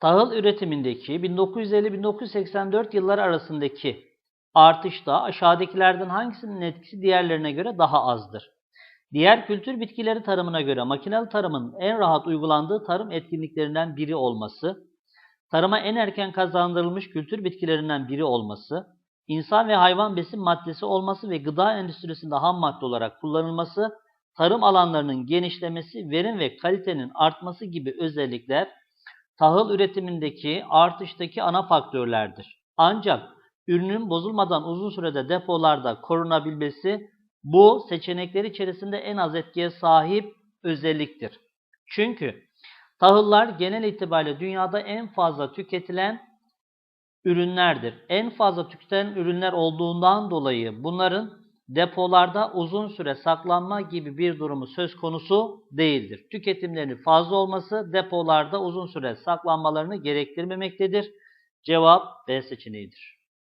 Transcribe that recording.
Tahıl üretimindeki 1950-1984 yılları arasındaki artışta aşağıdakilerden hangisinin etkisi diğerlerine göre daha azdır? Diğer kültür bitkileri tarımına göre makinalı tarımın en rahat uygulandığı tarım etkinliklerinden biri olması, tarıma en erken kazandırılmış kültür bitkilerinden biri olması, insan ve hayvan besin maddesi olması ve gıda endüstrisinde ham madde olarak kullanılması, tarım alanlarının genişlemesi, verim ve kalitenin artması gibi özellikler tahıl üretimindeki artıştaki ana faktörlerdir. Ancak ürünün bozulmadan uzun sürede depolarda korunabilmesi bu seçenekler içerisinde en az etkiye sahip özelliktir. Çünkü tahıllar genel itibariyle dünyada en fazla tüketilen ürünlerdir. En fazla tüketilen ürünler olduğundan dolayı bunların depolarda uzun süre saklanma gibi bir durumu söz konusu değildir. Tüketimlerinin fazla olması depolarda uzun süre saklanmalarını gerektirmemektedir. Cevap B seçeneğidir.